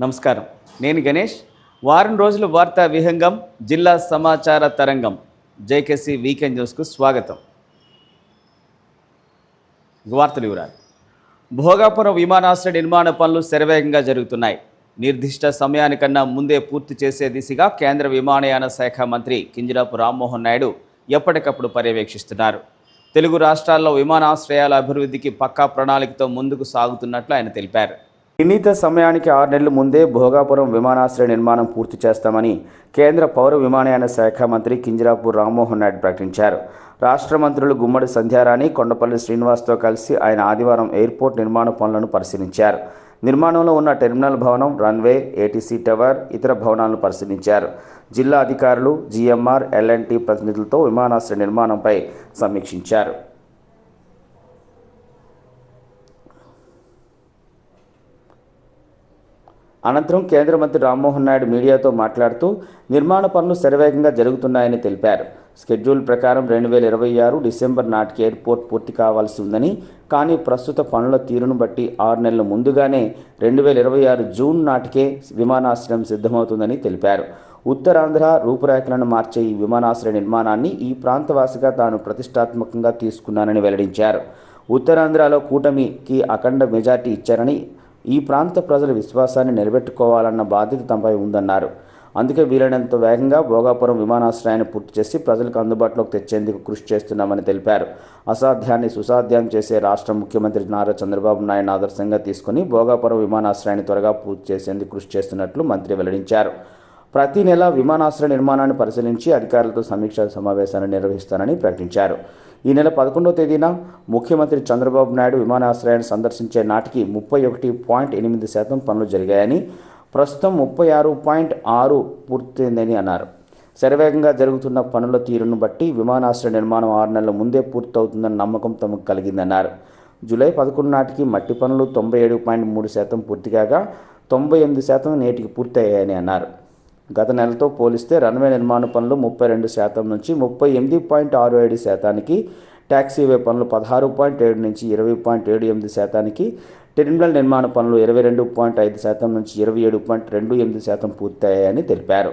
నమస్కారం. నేను గణేష్. వారం రోజుల వార్తా విహంగం జిల్లా సమాచార తరంగం. జేకేసీ వీకెండ్ న్యూస్కు స్వాగతం. వార్తలు వివరాలు. భోగాపురం విమానాశ్రయ నిర్మాణ పనులు శరవేగంగా జరుగుతున్నాయి. నిర్దిష్ట సమయానికన్నా ముందే పూర్తి చేసే దిశగా కేంద్ర విమానయాన శాఖ మంత్రి కింజరాపు రామ్మోహన్ నాయుడు ఎప్పటికప్పుడు పర్యవేక్షిస్తున్నారు. తెలుగు రాష్ట్రాల్లో విమానాశ్రయాల అభివృద్ధికి పక్కా ప్రణాళికతో ముందుకు సాగుతున్నట్లు ఆయన తెలిపారు. నిర్ణీత సమయానికి ఆరు నెలల ముందే భోగాపురం విమానాశ్రయ నిర్మాణం పూర్తి చేస్తామని కేంద్ర పౌర విమానయాన శాఖ మంత్రి కింజరాపు రామ్మోహన్ నాయుడు ప్రకటించారు. రాష్ట్ర మంత్రులు గుమ్మడి సంధ్యారాణి కొండపల్లి శ్రీనివాస్తో కలిసి ఆయన ఆదివారం ఎయిర్పోర్ట్ నిర్మాణ పనులను పరిశీలించారు. నిర్మాణంలో ఉన్న టెర్మినల్ భవనం రన్వే ఏటీసీ టవర్ ఇతర భవనాలను పరిశీలించారు. జిల్లా అధికారులు జీఎంఆర్ ఎల్ఎన్టీ ప్రతినిధులతో విమానాశ్రయ నిర్మాణంపై సమీక్షించారు. అనంతరం కేంద్ర మంత్రి రామ్మోహన్ నాయుడు మీడియాతో మాట్లాడుతూ నిర్మాణ పనులు శరవేగంగా జరుగుతున్నాయని తెలిపారు. స్కెడ్యూల్ ప్రకారం రెండు వేల ఇరవై ఆరు డిసెంబర్ నాటికి ఎయిర్పోర్ట్ పూర్తి కావాల్సి ఉందని కానీ ప్రస్తుత పనుల తీరును బట్టి ఆరు నెలల ముందుగానే రెండు వేల ఇరవై ఆరు జూన్ నాటికే విమానాశ్రయం సిద్ధమవుతుందని తెలిపారు. ఉత్తరాంధ్ర రూపురేఖలను మార్చే ఈ విమానాశ్రయ నిర్మాణాన్ని ఈ ప్రాంతవాసిగా తాను ప్రతిష్టాత్మకంగా తీసుకున్నానని వెల్లడించారు. ఉత్తరాంధ్రలో కూటమికి అఖండ మెజార్టీ ఇచ్చారని ఈ ప్రాంత ప్రజల విశ్వాసాన్ని నిలబెట్టుకోవాలన్న బాధ్యత తమపై ఉందన్నారు. అందుకే వీలైనంత వేగంగా భోగాపురం విమానాశ్రయాన్ని పూర్తి చేసి ప్రజలకు అందుబాటులోకి తెచ్చేందుకు కృషి చేస్తున్నామని తెలిపారు. అసాధ్యాన్ని సుసాధ్యం చేసే రాష్ట్ర ముఖ్యమంత్రి నారా చంద్రబాబు నాయుడు ఆదర్శంగా తీసుకుని భోగాపురం విమానాశ్రయాన్ని త్వరగా పూర్తి చేసేందుకు కృషి చేస్తున్నట్లు మంత్రి వెల్లడించారు. ప్రతి నెల విమానాశ్రయ నిర్మాణాన్ని పరిశీలించి అధికారులతో సమీక్ష సమావేశాన్ని నిర్వహిస్తానని ప్రకటించారు. ఈ నెల పదకొండవ తేదీన ముఖ్యమంత్రి చంద్రబాబు నాయుడు విమానాశ్రయాన్ని సందర్శించే నాటికి ముప్పై ఒకటి పాయింట్ ఎనిమిది శాతం పనులు జరిగాయని ప్రస్తుతం ముప్పై ఆరు పాయింట్ ఆరు పూర్తయిందని అన్నారు. శరవేగంగా జరుగుతున్న పనుల తీరును బట్టి విమానాశ్రయ నిర్మాణం ఆరు నెలల ముందే పూర్తవుతుందన్న నమ్మకం తమకు కలిగిందన్నారు. జూలై పదకొండు నాటికి మట్టి పనులు తొంభై ఏడు పాయింట్ మూడు శాతం పూర్తి కాగా తొంభై ఎనిమిది శాతం నేటికి పూర్తయ్యాయని అన్నారు. గత నెలతో పోలిస్తే రన్వే నిర్మాణ పనులు ముప్పై రెండు శాతం నుంచి ముప్పై ఎనిమిది పాయింట్ ఆరు ఏడు శాతానికి ట్యాక్సీవే పనులు పదహారు పాయింట్ ఏడు నుంచి ఇరవై పాయింట్ ఏడు ఎనిమిది శాతానికి టెర్మినల్ నిర్మాణ పనులు ఇరవై రెండు పాయింట్ ఐదు శాతం నుంచి ఇరవై ఏడు పాయింట్ రెండు ఎనిమిది శాతం పూర్తయ్యాయని తెలిపారు.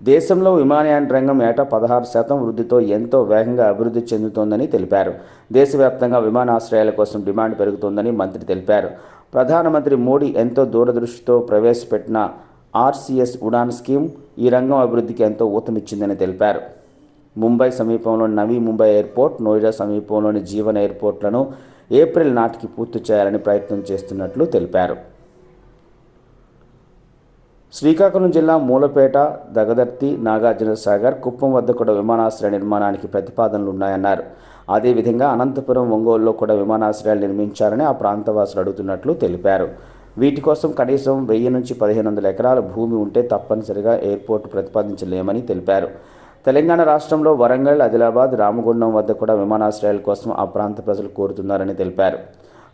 దేశంలో విమానయాన రంగం ఏటా పదహారు శాతం వృద్ధితో ఎంతో వేగంగా అభివృద్ధి చెందుతోందని తెలిపారు. దేశవ్యాప్తంగా విమానాశ్రయాల కోసం డిమాండ్ పెరుగుతోందని మంత్రి తెలిపారు. ప్రధానమంత్రి మోడీ ఎంతో దూరదృష్టితో ప్రవేశపెట్టిన ఆర్సీఎస్ ఉడాన్ స్కీమ్ ఈ రంగం అభివృద్ధికి ఎంతో ఊతమిచ్చిందని తెలిపారు. ముంబై సమీపంలోని నవీ ముంబై ఎయిర్పోర్ట్ నోయిడా సమీపంలోని జీవన్ ఎయిర్పోర్ట్లను ఏప్రిల్ నాటికి పూర్తి చేయాలని ప్రయత్నం చేస్తున్నట్లు తెలిపారు. శ్రీకాకుళం జిల్లా మూలపేట దగదర్తి నాగార్జున సాగర్ కుప్పం వద్ద కూడా విమానాశ్రయ నిర్మాణానికి ప్రతిపాదనలు ఉన్నాయన్నారు. అదేవిధంగా అనంతపురం ఒంగోలులో కూడా విమానాశ్రయాలు నిర్మించాలని ఆ ప్రాంతవాసులు అడుగుతున్నట్లు తెలిపారు. వీటి కోసం కనీసం వెయ్యి నుంచి పదిహేను వందల ఎకరాల భూమి ఉంటే తప్పనిసరిగా ఎయిర్పోర్ట్ ప్రతిపాదించలేమని తెలిపారు. తెలంగాణ రాష్ట్రంలో వరంగల్ ఆదిలాబాద్ రామగుండం వద్ద కూడా విమానాశ్రయాల కోసం ఆ ప్రాంత ప్రజలు కోరుతున్నారని తెలిపారు.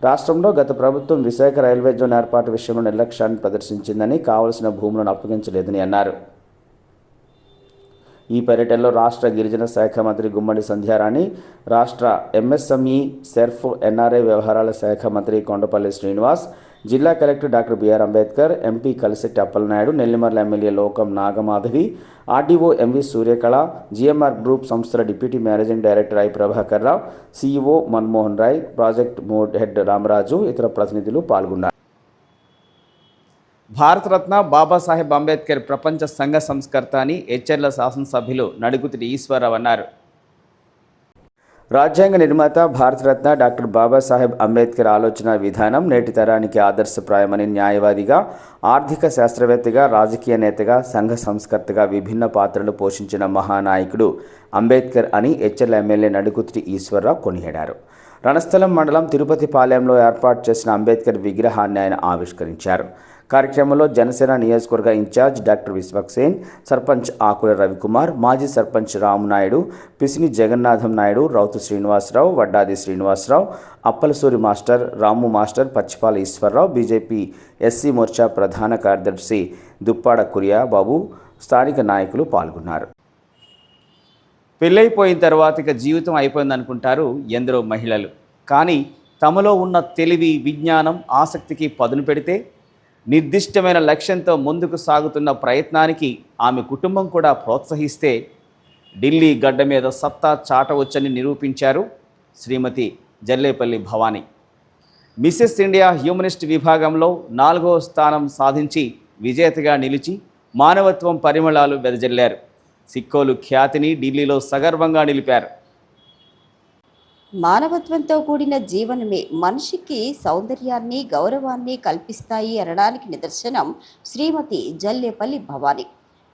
రాష్ట్రంలో గత ప్రభుత్వం విశాఖ రైల్వే జోన్ ఏర్పాటు విషయంలో నిర్లక్ష్యాన్ని ప్రదర్శించిందని కావలసిన భూములను అప్పగించలేదని అన్నారు. ఈ పర్యటనలో రాష్ట్ర గిరిజన శాఖ మంత్రి గుమ్మడి సంధ్యారాణి రాష్ట్ర ఎంఎస్ఎంఈ సెర్ఫ్ ఎన్ఆర్ఐ వ్యవహారాల శాఖ మంత్రి కొండపల్లి శ్రీనివాస్ జిల్లా collector doctor BR Ambedkar MP Kalisetti Appalanaidu Nellimarla MLA Lokam Nagamadhavi RDO MV Suryakala GMR group సంస్థల deputy managing director I Prabhakar Rao CEO Manmohan Rai project mode head Ramaraju ఇతర ప్రతినిధులు పాల్గొన్నారు. భారతరత్న బాబాసాహెబ్ అంబేద్కర్ ప్రపంచ సంఘ సంస్కర్త అని హెచ్ఎర్ల శాసనసభ్యులు నడుగుతిరి ఈశ్వరరావు అన్నారు. రాజ్యాంగ నిర్మాత భారతరత్న డాక్టర్ బాబాసాహెబ్ అంబేద్కర్ ఆలోచన విధానం నేటి తరానికి ఆదర్శప్రాయమని న్యాయవాదిగా ఆర్థిక శాస్త్రవేత్తగా రాజకీయ నేతగా సంఘ సంస్కర్తగా విభిన్న పాత్రలు పోషించిన మహానాయకుడు అంబేద్కర్ అని హెచ్ఎల్ ఎమ్మెల్యే నడుగుత్రి ఈశ్వరరావు కొనియాడారు. రణస్థలం మండలం తిరుపతి పాలెంలో ఏర్పాటు చేసిన అంబేద్కర్ విగ్రహాన్ని ఆయన ఆవిష్కరించారు. కార్యక్రమంలో జనసేన నియోజకవర్గ ఇన్ఛార్జ్ డాక్టర్ విశ్వక్సేన్ సర్పంచ్ ఆకుల రవికుమార్ మాజీ sarpanch Ramunaidu Pisini Jagannatham Naidu Routhu Srinivasarao Vaddadi Srinivasarao Appalasuri master Ramu master Pachipala Eswararao BJP SC Morcha ప్రధాన కార్యదర్శి దుప్పాడ కురియా బాబు స్థానిక నాయకులు పాల్గొన్నారు. పెళ్ళైపోయిన తర్వాత ఇక జీవితం అయిపోయింది అనుకుంటారు ఎందరో మహిళలు. కానీ తమలో ఉన్న తెలివి విజ్ఞానం ఆసక్తికి పదును పెడితే నిర్దిష్టమైన లక్ష్యంతో ముందుకు సాగుతున్న ప్రయత్నానికి ఆమె కుటుంబం కూడా ప్రోత్సహిస్తే ఢిల్లీ గడ్డ మీద సత్తా చాటవచ్చని నిరూపించారు Shrimati Jallepalli Bhavani. Mrs India humanist విభాగంలో నాలుగో స్థానం సాధించి విజేతగా నిలిచి మానవత్వం పరిమళాలు వెదజల్లారు. సిక్కోలు ఖ్యాతిని ఢిల్లీలో సగర్వంగా నిలిపారు. మానవత్వంతో కూడిన జీవనమే మనిషికి సౌందర్యాన్ని గౌరవాన్ని కల్పిస్తాయి అనడానికి నిదర్శనం శ్రీమతి జల్లేపల్లి భవానీ.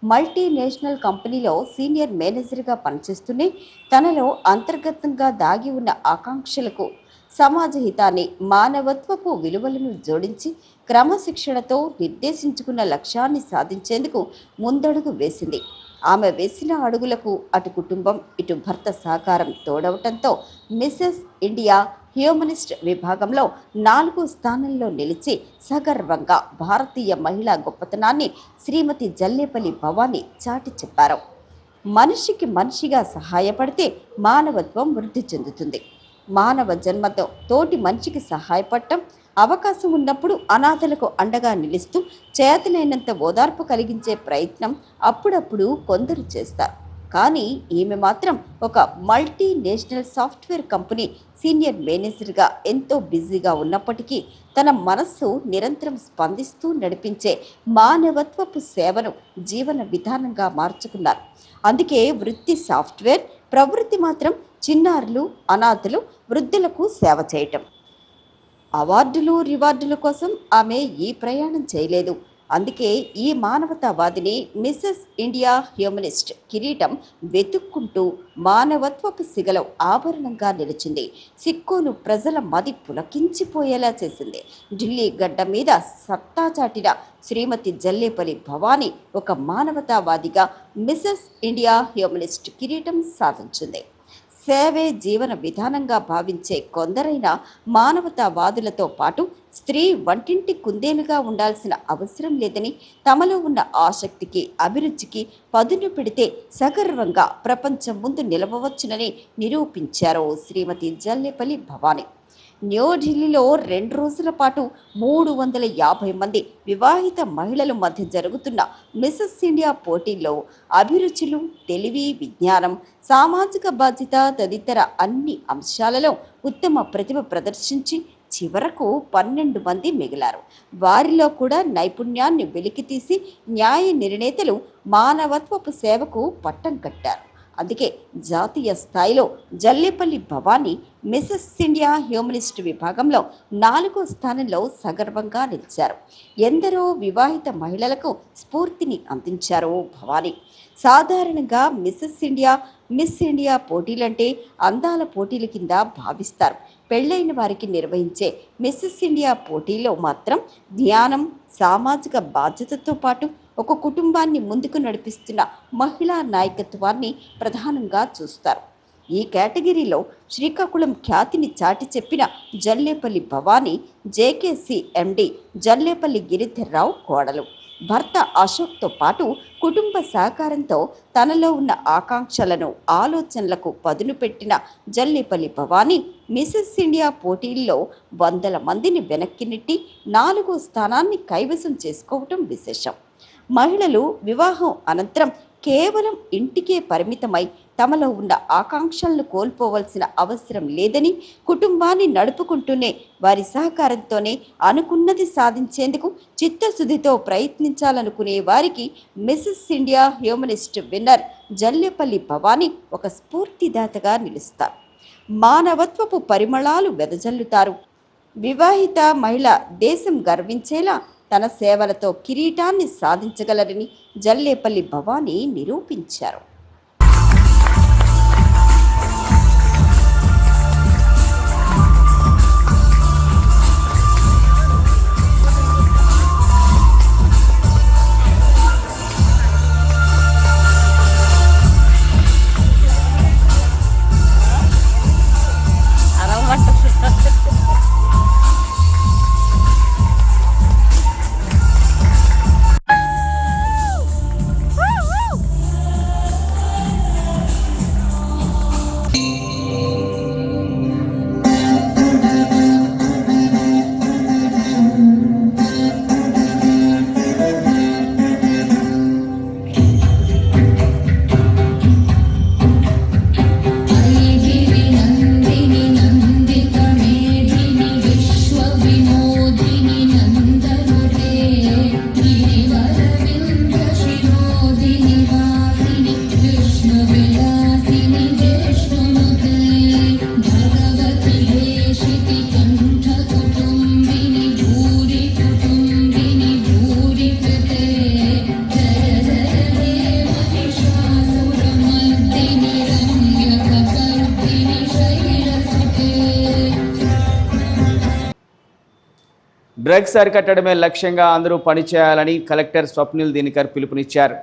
మల్టీనేషనల్ కంపెనీలో సీనియర్ మేనేజర్గా పనిచేస్తూనే తనలో అంతర్గతంగా దాగి ఉన్న ఆకాంక్షలకు సమాజ హితాన్ని మానవత్వపు విలువలను జోడించి క్రమశిక్షణతో నిర్దేశించుకున్న లక్ష్యాన్ని సాధించేందుకు ముందడుగు వేసింది. ఆమె వేసిన అడుగులకు అటు కుటుంబం ఇటు భర్త సహకారం తోడవటంతో మిసెస్ ఇండియా హ్యూమనిస్ట్ విభాగంలో నాలుగో స్థానంలో నిలిచి సగర్వంగా భారతీయ మహిళా గొప్పతనాన్ని శ్రీమతి జల్లేపల్లి భవానీ చాటి చెప్పారు. మనిషికి మనిషిగా సహాయపడితే మానవత్వం వృద్ధి చెందుతుంది. మానవ జన్మతో తోటి మనిషికి సహాయపడటం అవకాశం ఉన్నప్పుడు అనాథలకు అండగా నిలుస్తూ చేతనైనంత ఓదార్పు కలిగించే ప్రయత్నం అప్పుడప్పుడు కొందరు చేస్తారు. కానీ ఈమె మాత్రం ఒక మల్టీనేషనల్ సాఫ్ట్వేర్ కంపెనీ సీనియర్ మేనేజర్గా ఎంతో బిజీగా ఉన్నప్పటికీ తన మనస్సు నిరంతరం స్పందిస్తూ నడిపించే మానవత్వపు సేవను జీవన విధానంగా మార్చుకున్నారు. అందుకే వృత్తి సాఫ్ట్వేర్ ప్రవృత్తి మాత్రం చిన్నారులు అనాథలు వృద్ధులకు సేవ చేయటం. అవార్డులు రివార్డుల కోసం ఆమె ఈ ప్రయాణం చేయలేదు. అందుకే ఈ మానవతావాదిని మిస్సెస్ ఇండియా హ్యూమనిస్ట్ కిరీటం వెతుక్కుంటూ మానవత్వపు సిగల ఆభరణంగా నిలిచింది. సిక్కులు ప్రజల మది పులకించిపోయేలా చేసింది. ఢిల్లీ గడ్డ మీద సత్తా చాటిన శ్రీమతి జల్లేపల్లి భవానీ ఒక మానవతావాదిగా మిస్సెస్ ఇండియా హ్యూమనిస్ట్ కిరీటం సాధించింది. సేవే జీవన విధానంగా భావించే కొందరైన మానవతావాదులతో పాటు స్త్రీ వంటింటి కుందేలుగా ఉండాల్సిన అవసరం లేదని తమలో ఉన్న ఆసక్తికి అభిరుచికి పదును పెడితే సగర్వంగా ప్రపంచం ముందు నిలవవచ్చునని నిరూపించారు శ్రీమతి జల్లేపల్లి భవానీ. న్యూఢిల్లీలో రెండు రోజుల పాటు మూడు వందల యాభై మంది వివాహిత మహిళల మధ్య జరుగుతున్న మిసెస్ ఇండియా పోటీల్లో అభిరుచులు తెలివి విజ్ఞానం సామాజిక బాధ్యత తదితర అన్ని అంశాలలో ఉత్తమ ప్రతిభ ప్రదర్శించి చివరకు పన్నెండు మంది మిగిలారు. వారిలో కూడా నైపుణ్యాన్ని వెలికితీసి న్యాయ నిర్ణేతలు మానవత్వపు సేవకు పట్టం కట్టారు. అందుకే జాతీయ స్థాయిలో Jallepalli Bhavani Mrs India humanist విభాగంలో నాలుగో స్థానంలో సగర్వంగా నిలిచారు. ఎందరో వివాహిత మహిళలకు స్ఫూర్తిని అందించారు భవానీ. సాధారణంగా మిసెస్ ఇండియా మిస్ ఇండియా పోటీలంటే అందాల పోటీల కింద భావిస్తారు. పెళ్ళైన వారికి నిర్వహించే మిస్సెస్ ఇండియా పోటీలో మాత్రం ధ్యానం సామాజిక బాధ్యతతో పాటు ఒక కుటుంబాన్ని ముందుకు నడిపిస్తున్న మహిళా నాయకత్వాన్ని ప్రధానంగా చూస్తారు. ఈ కేటగిరీలో శ్రీకాకుళం ఖ్యాతిని చాటి చెప్పిన జల్లేపల్లి భవానీ జేకేసీ ఎండి జల్లేపల్లి గిరిధర్రావు కోడలు. భర్త అశోక్తో పాటు కుటుంబ సహకారంతో తనలో ఉన్న ఆకాంక్షలను ఆలోచనలకు పదును పెట్టిన జల్లేపల్లి భవానీ మిసెస్ ఇండియా పోటీల్లో వందల మందిని వెనక్కి నెట్టి నాలుగో స్థానాన్ని కైవసం చేసుకోవటం విశేషం. మహిళలు వివాహం అనంతరం కేవలం ఇంటికే పరిమితమై తమలో ఉన్న ఆకాంక్షలను కోల్పోవలసిన అవసరం లేదని కుటుంబాన్ని నడుపుకుంటూనే వారి సహకారంతోనే అనుకున్నది సాధించేందుకు చిత్తశుద్ధితో ప్రయత్నించాలనుకునే వారికి Mrs India humanist winner Jallepalli Bhavani ఒక స్ఫూర్తిదాతగా నిలుస్తారు. మానవత్వపు పరిమళాలు వెదజల్లుతారు. వివాహిత మహిళ దేశం గర్వించేలా తన సేవలతో కిరీటాన్ని సాధించగలరని జల్లేపల్లి భవానీ నిరూపించారు. డ్రగ్స్ అరికట్టడమే లక్ష్యంగా అందరూ పనిచేయాలని కలెక్టర్ స్వప్నిల్ దినకర్ పిలుపునిచ్చారు.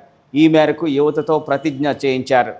ఈ మేరకు యువతతో ప్రతిజ్ఞ చేయించారు.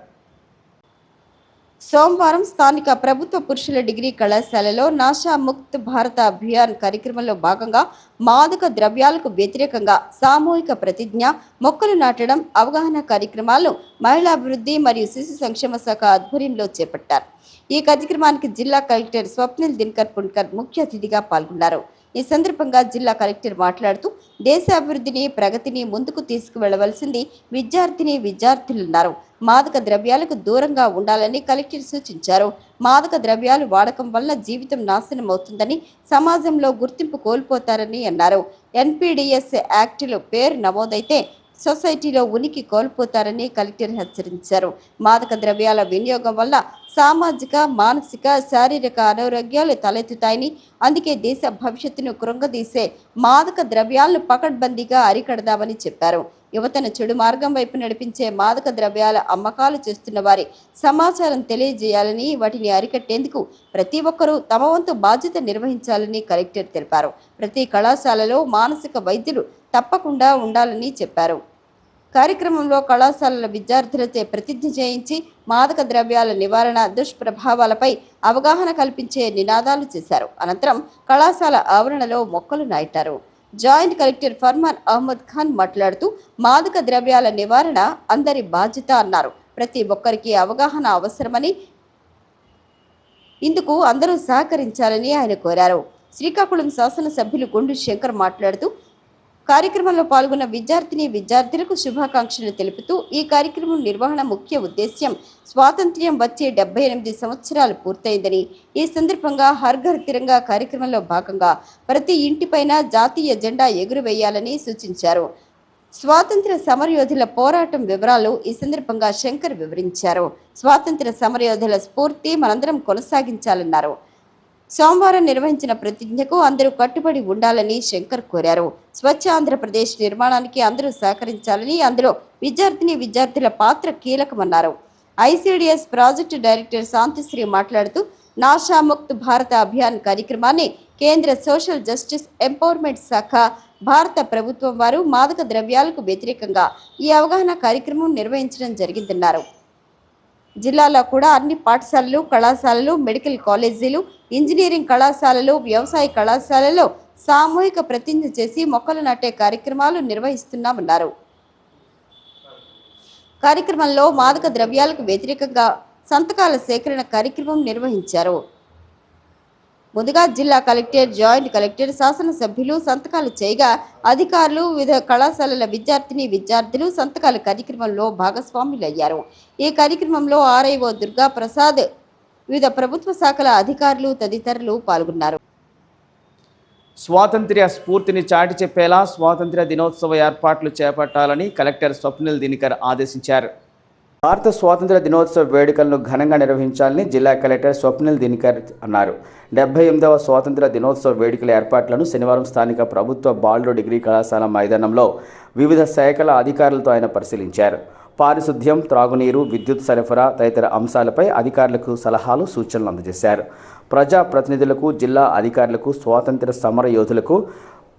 సోమవారం స్థానిక ప్రభుత్వ పురుషుల డిగ్రీ కళాశాలలో నాషా ముక్త్ భారత అభియాన్ కార్యక్రమంలో భాగంగా మాదక ద్రవ్యాలకు వ్యతిరేకంగా సామూహిక ప్రతిజ్ఞ మొక్కలు నాటడం అవగాహన కార్యక్రమాలను మహిళాభివృద్ధి మరియు శిశు సంక్షేమ శాఖ ఆధ్వర్యంలో చేపట్టారు. ఈ కార్యక్రమానికి జిల్లా కలెక్టర్ స్వప్నిల్ దినకర్ పుణ్కర్ ముఖ్య అతిథిగా పాల్గొన్నారు. ఈ సందర్భంగా జిల్లా కలెక్టర్ మాట్లాడుతూ దేశ అభివృద్ధిని ప్రగతిని ముందుకు తీసుకువెళ్ళవలసింది విద్యార్థిని విద్యార్థులున్నారు మాదక ద్రవ్యాలకు దూరంగా ఉండాలని కలెక్టర్ సూచించారు. మాదక ద్రవ్యాలు వాడకం వల్ల జీవితం నాశనం అవుతుందని సమాజంలో గుర్తింపు కోల్పోతారని అన్నారు. ఎన్పిడిఎస్ యాక్టులో పేరు నమోదైతే సొసైటీలో ఉనికి కోల్పోతారని కలెక్టర్ హెచ్చరించారు. మాదక ద్రవ్యాల వినియోగం వల్ల సామాజిక మానసిక శారీరక అనారోగ్యాలు తలెత్తుతాయని అందుకే దేశ భవిష్యత్తును కృంగదీసే మాదక ద్రవ్యాలను పకడ్బందీగా అరికడదామని చెప్పారు. యువతను చెడు మార్గం వైపు నడిపించే మాదక ద్రవ్యాల అమ్మకాలు చేస్తున్న వారి సమాచారం తెలియజేయాలని వాటిని అరికట్టేందుకు ప్రతి ఒక్కరూ తమ వంతు బాధ్యత నిర్వహించాలని కలెక్టర్ తెలిపారు. ప్రతి కళాశాలలో మానసిక వైద్యులు తప్పకుండా ఉండాలని చెప్పారు. కార్యక్రమంలో కళాశాలల విద్యార్థులచే ప్రతిజ్ఞ చేయించి మాదక ద్రవ్యాల నివారణ దుష్ప్రభావాలపై అవగాహన కల్పించే నినాదాలు చేశారు. అనంతరం కళాశాల ఆవరణలో మొక్కలు నాటారు జాయింట్ కలెక్టర్ ఫర్మాన్ అహ్మద్ ఖాన్ మాట్లాడుతూ మాదక ద్రవ్యాల నివారణ అందరి బాధ్యత అన్నారు. ప్రతి ఒక్కరికి అవగాహన అవసరమని ఇందుకు అందరూ సహకరించాలని ఆయన కోరారు. శ్రీకాకుళం శాసనసభ్యులు గుండు శంకర్ మాట్లాడుతూ కార్యక్రమంలో పాల్గొన్న విద్యార్థిని విద్యార్థులకు శుభాకాంక్షలు తెలుపుతూ ఈ కార్యక్రమం నిర్వహణ ముఖ్య ఉద్దేశ్యం స్వాతంత్ర్యం వచ్చే డెబ్బై ఎనిమిది సంవత్సరాలు పూర్తయిందని. ఈ సందర్భంగా హర్ ఘర్ తిరంగా కార్యక్రమంలో భాగంగా ప్రతి ఇంటిపైన జాతీయ జెండా ఎగురవేయాలని సూచించారు. స్వాతంత్ర సమరయోధుల పోరాటం వివరాలు ఈ సందర్భంగా శంకర్ వివరించారు. స్వాతంత్ర సమరయోధుల స్ఫూర్తి మనందరం కొనసాగించాలన్నారు. సోమవారం నిర్వహించిన ప్రతిజ్ఞకు అందరూ కట్టుబడి ఉండాలని శంకర్ కోరారు. స్వచ్ఛ ఆంధ్రప్రదేశ్ నిర్మాణానికి అందరూ సహకరించాలని అందులో విద్యార్థిని విద్యార్థుల పాత్ర కీలకమన్నారు. ఐసీడీఎస్ ప్రాజెక్టు డైరెక్టర్ శాంతిశ్రీ మాట్లాడుతూ నాషా ముక్త్ భారత అభియాన్ కార్యక్రమాన్ని కేంద్ర సోషల్ జస్టిస్ ఎంపవర్మెంట్ శాఖ భారత ప్రభుత్వం వారు మాదక ద్రవ్యాలకు వ్యతిరేకంగా ఈ అవగాహన కార్యక్రమం నిర్వహించడం జరిగిందన్నారు. జిల్లాలో కూడా అన్ని పాఠశాలలు కళాశాలలు మెడికల్ కాలేజీలు ఇంజనీరింగ్ కళాశాలలు వ్యవసాయ కళాశాలలో సామూహిక ప్రతిజ్ఞ చేసి మొక్కలు నాటే కార్యక్రమాలు నిర్వహిస్తున్నామన్నారు. కార్యక్రమంలో మాదక ద్రవ్యాలకు వ్యతిరేకంగా సంతకాల సేకరణ కార్యక్రమం నిర్వహించారు. ముందుగా జిల్లా కలెక్టర్ జాయింట్ కలెక్టర్ శాసనసభ్యులు సంతకాలు చేయగా అధికారులు వివిధ కళాశాలల విద్యార్థిని విద్యార్థులు సంతకాల కార్యక్రమంలో భాగస్వాములయ్యారు. ఈ కార్యక్రమంలో ఆర్ఐఓ దుర్గా ప్రసాద్ వివిధ ప్రభుత్వ శాఖల అధికారులు తదితరులు పాల్గొన్నారు. స్వాతంత్ర్య స్ఫూర్తిని చాటి చెప్పేలా స్వాతంత్ర్య దినోత్సవ ఏర్పాట్లు చేపట్టాలని కలెక్టర్ స్వప్నిల్ దినకర్ ఆదేశించారు. భారత స్వాతంత్ర దినోత్సవ వేడుకలను ఘనంగా నిర్వహించాలని జిల్లా కలెక్టర్ స్వప్నిల్ దినకర్ అన్నారు. డెబ్బై ఎనిమిదవ స్వాతంత్ర దినోత్సవ వేడుకల ఏర్పాట్లను శనివారం స్థానిక ప్రభుత్వ బాలుడు డిగ్రీ కళాశాల మైదానంలో వివిధ శాఖల అధికారులతో ఆయన పరిశీలించారు. పారిశుద్ధ్యం త్రాగునీరు విద్యుత్ సరఫరా తదితర అంశాలపై అధికారులకు సలహాలు సూచనలు అందజేశారు. ప్రజా ప్రతినిధులకు జిల్లా అధికారులకు స్వాతంత్ర సమర యోధులకు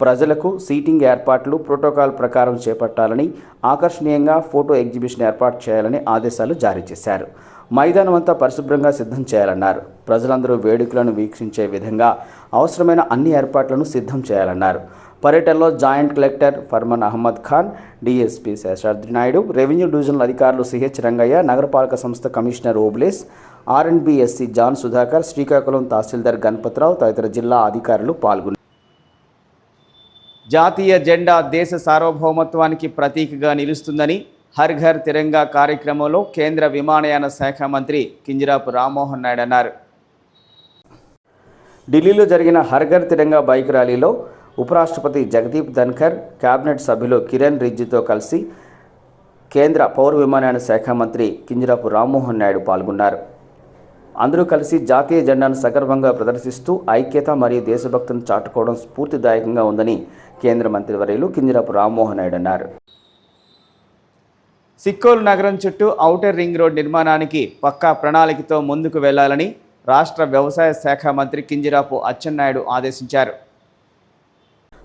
ప్రజలకు సీటింగ్ ఏర్పాట్లు ప్రోటోకాల్ ప్రకారం చేపట్టాలని ఆకర్షణీయంగా ఫోటో ఎగ్జిబిషన్ ఏర్పాటు చేయాలని ఆదేశాలు జారీ చేశారు. మైదానం అంతా పరిశుభ్రంగా సిద్ధం చేయాలన్నారు. ప్రజలందరూ వేడుకలను వీక్షించే విధంగా అవసరమైన అన్ని ఏర్పాట్లను సిద్ధం చేయాలన్నారు. పర్యటనలో joint collector Farman Ahmed Khan DSP Seshadri Naidu revenue divisional అధికారులు సిహెచ్ రంగయ్య నగరపాలక సంస్థ commissioner Obles R and B SE John Sudhakar Srikakulam tahsildar Ganapathirao తదితర జిల్లా అధికారులు పాల్గొన్నారు. జాతీయ జెండా దేశ సార్వభౌమత్వానికి ప్రతీకగా నిలుస్తుందని హర్ ఘర్ తిరంగా కార్యక్రమంలో కేంద్ర విమానయాన శాఖ మంత్రి కింజరాపు రామ్మోహన్ నాయుడు అన్నారు. ఢిల్లీలో జరిగిన హర్ ఘర్ తిరంగా బైక్ ర్యాలీలో ఉపరాష్ట్రపతి జగదీప్ ధన్కర్ కేబినెట్ సభ్యులు కిరణ్ రిజ్జుతో కలిసి కేంద్ర పౌర విమానయాన శాఖ మంత్రి కింజరాపు రామ్మోహన్ నాయుడు పాల్గొన్నారు. అందరూ కలిసి జాతీయ జెండాను సగర్వంగా ప్రదర్శిస్తూ ఐక్యత మరియు దేశభక్తిని చాటుకోవడం స్ఫూర్తిదాయకంగా ఉందని కేంద్ర మంత్రివర్యులు కింజరాపు రామ్మోహన్ నాయుడు అన్నారు. సిక్కోలు నగరం చుట్టూ ఔటర్ రింగ్ రోడ్ నిర్మాణానికి పక్కా ప్రణాళికతో ముందుకు వెళ్ళాలని రాష్ట్ర వ్యవసాయ శాఖ మంత్రి కింజరాపు అచ్చెన్నాయుడు ఆదేశించారు.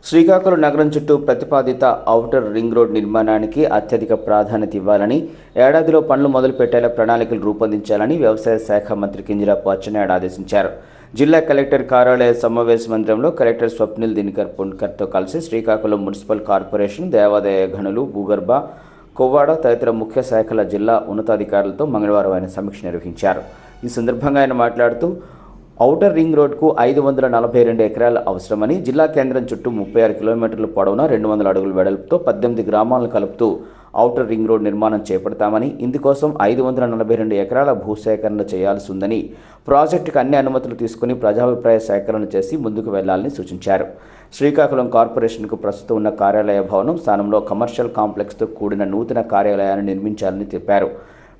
శ్రీకాకుళం నగరం చుట్టూ ప్రతిపాదిత ఔటర్ రింగ్ రోడ్ నిర్మాణానికి అత్యధిక ప్రాధాన్యత ఇవ్వాలని ఏడాదిలో పనులు మొదలు పెట్టేలా ప్రణాళికలు రూపొందించాలని వ్యవసాయ శాఖ మంత్రి కింజరాపు అచ్చెన్నాయుడు ఆదేశించారు. జిల్లా కలెక్టర్ కార్యాలయ సమావేశ మందిరంలో కలెక్టర్ స్వప్నిల్ దినకర్ పుణ్కర్తో కలిసి శ్రీకాకుళం మున్సిపల్ కార్పొరేషన్ దేవాదాయ గనులు భూగర్భ కొవ్వాడ తదితర ముఖ్య శాఖల జిల్లా ఉన్నతాధికారులతో మంగళవారం ఆయన సమీక్ష నిర్వహించారు. ఈ సందర్భంగా ఆయన మాట్లాడుతూ ఔటర్ రింగ్ రోడ్కు ఐదు వందల నలభై రెండు ఎకరాలు అవసరమని జిల్లా కేంద్రం చుట్టూ ముప్పై ఆరు కిలోమీటర్ల పొడవున రెండు వందల అడుగుల వెడల్పుతో పద్దెనిమిది గ్రామాలను కలుపుతూ ఔటర్ రింగ్ రోడ్ నిర్మాణం చేపడతామని ఇందుకోసం ఐదు వందల నలభై రెండు ఎకరాల భూసేకరణ చేయాల్సి ఉందని ప్రాజెక్టుకు అన్ని అనుమతులు తీసుకుని ప్రజాభిప్రాయ సేకరణ చేసి ముందుకు వెళ్ళాలని సూచించారు. శ్రీకాకుళం కార్పొరేషన్కు ప్రస్తుతం ఉన్న కార్యాలయ భవనం స్థానంలో కమర్షియల్ కాంప్లెక్స్తో కూడిన నూతన కార్యాలయాన్ని నిర్మించాలని చెప్పారు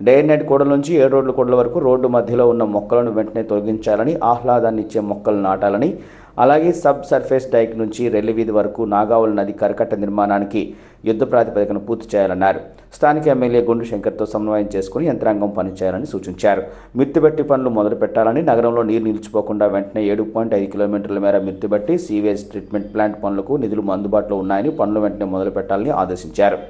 డే అండ్ కూడల నుంచి ఏడు రోడ్ల కూడల వరకు రోడ్డు మధ్యలో ఉన్న మొక్కలను వెంటనే తొలగించాలని ఆహ్లాదాన్ని ఇచ్చే మొక్కలు నాటాలని అలాగే సబ్ సర్ఫేస్ డైక్ నుంచి రెల్లి వీధి వరకు నాగావళి నది కరకట్ట నిర్మాణానికి యుద్ధ ప్రాతిపదికన పూర్తి చేయాలన్నారు. స్థానిక ఎమ్మెల్యే గుండు శంకర్తో సమన్వయం చేసుకుని యంత్రాంగం పనిచేయాలని సూచించారు. మిత్తిబట్టి పనులు మొదలు పెట్టాలని నగరంలో నీరు నిలిచిపోకుండా వెంటనే ఏడు పాయింట్ ఐదు కిలోమీటర్ల మేర మిత్తిబట్టి సీవేజ్ ట్రీట్మెంట్ ప్లాంట్ పనులకు నిధులు అందుబాటులో ఉన్నాయని పనులు వెంటనే మొదలు పెట్టాలని ఆదేశించారు.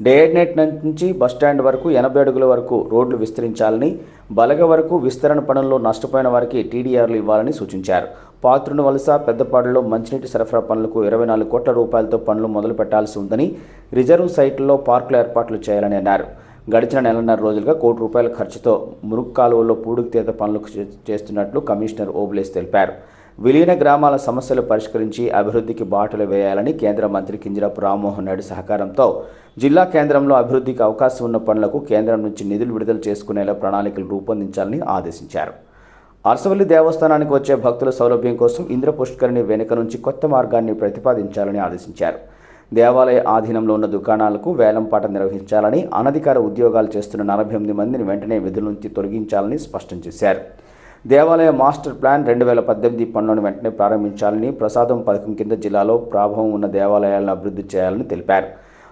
డేడ్ నైట్ నుంచి బస్టాండ్ వరకు ఎనభై అడుగుల వరకు రోడ్లు విస్తరించాలని బలగ వరకు విస్తరణ పనుల్లో నష్టపోయిన వారికి టీడీఆర్లు ఇవ్వాలని సూచించారు. పాత్రుని వలస పెద్దపాడులో మంచినీటి సరఫరా పనులకు ఇరవై నాలుగు కోట్ల రూపాయలతో పనులు మొదలు పెట్టాల్సి ఉందని రిజర్వ్ సైట్లో పార్కుల ఏర్పాట్లు చేయాలని అన్నారు. గడిచిన నెలన్నర రోజులుగా కోటి రూపాయల ఖర్చుతో మురుగు కాలువల్లో పూడుకు తీత పనులు చే- చేస్తున్నట్లు కమిషనర్ ఓబ్లేస్ తెలిపారు. విలీన గ్రామాల సమస్యలు పరిష్కరించి అభివృద్ధికి బాటలు వేయాలని కేంద్ర మంత్రి కింజరాపు రామ్మోహన్ నాయుడు సహకారంతో జిల్లా కేంద్రంలో అభివృద్ధికి అవకాశం ఉన్న పనులకు కేంద్రం నుంచి నిధులు విడుదల చేసుకునేలా ప్రణాళికలు రూపొందించాలని ఆదేశించారు. అరసవల్లి దేవస్థానానికి వచ్చే భక్తుల సౌలభ్యం కోసం ఇంద్ర పుష్కరిణి వెనుక నుంచి కొత్త మార్గాన్ని ప్రతిపాదించాలని ఆదేశించారు. దేవాలయ ఆధీనంలో ఉన్న దుకాణాలకు వేలంపాట నిర్వహించాలని అనధికార ఉద్యోగాలు చేస్తున్న నలభై ఎనిమిది మందిని వెంటనే విధుల నుంచి తొలగించాలని స్పష్టం చేశారు. దేవాలయ మాస్టర్ ప్లాన్ రెండు వేల పద్దెనిమిది పన్నెండు వెంటనే ప్రారంభించాలని ప్రసాదం పథకం కింద జిల్లాలో ప్రాభవం ఉన్న దేవాలయాలను అభివృద్ధి చేయాలని తెలిపారు.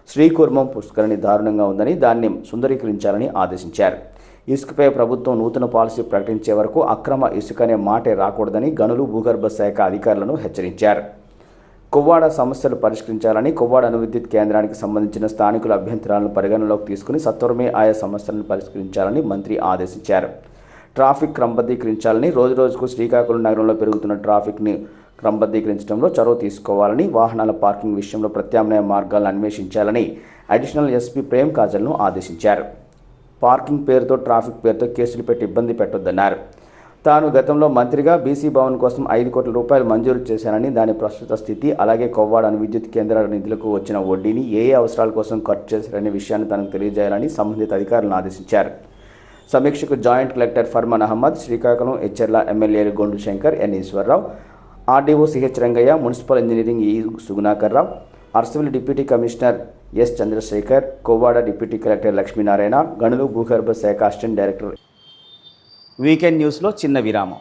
శ్రీకుర్మం పుష్కరిణి దారుణంగా ఉందని దాన్ని సుందరీకరించాలని ఆదేశించారు. ఇసుకపై ప్రభుత్వం నూతన పాలసీ ప్రకటించే వరకు అక్రమ ఇసుక అనే మాటే రాకూడదని గనులు భూగర్భ శాఖ అధికారులను హెచ్చరించారు. కొవ్వాడ సమస్యలు పరిష్కరించాలని కొవ్వాడ అణువిద్యుత్ కేంద్రానికి సంబంధించిన స్థానికుల అభ్యంతరాలను పరిగణనలోకి తీసుకుని సత్వరమే ఆయా సమస్యలను పరిష్కరించాలని మంత్రి ఆదేశించారు. ట్రాఫిక్ క్రమబద్ధీకరించాలని రోజురోజుకు శ్రీకాకుళం నగరంలో పెరుగుతున్న ట్రాఫిక్ని క్రమబద్ధీకరించడంలో చొరవ తీసుకోవాలని వాహనాల పార్కింగ్ విషయంలో ప్రత్యామ్నాయ మార్గాలను అన్వేషించాలని అడిషనల్ ఎస్పీ ప్రేమ్ కాజల్ను ఆదేశించారు. పార్కింగ్ పేరుతో ట్రాఫిక్ పేరుతో కేసులు పెట్టి ఇబ్బంది పెట్టొద్దన్నారు. తాను గతంలో మంత్రిగా బీసీ భవన్ కోసం ఐదు కోట్ల రూపాయలు మంజూరు చేశానని దాని ప్రస్తుత స్థితి అలాగే కొవ్వాడని విద్యుత్ కేంద్రాల నిధులకు వచ్చిన వడ్డీని ఏ ఏ అవసరాల కోసం ఖర్చు చేశారనే విషయాన్ని తనకు తెలియజేయాలని సంబంధిత అధికారులను ఆదేశించారు. సమీక్షకు జాయింట్ కలెక్టర్ ఫర్మాన్ అహ్మద్ శ్రీకాకుళం హెచ్ఎర్ల ఎమ్మెల్యేలు Gondu Shankar N Eswararao RDO CH Rangaiah municipal engineering E Sugunakar Rao Arasavalli deputy commissioner S Chandrasekhar Kovada deputy collector Lakshminarayana గనులు భూగర్భ శాఖ అసిస్టెంట్ డైరెక్టర్. వీకెండ్ న్యూస్లో చిన్న విరామం.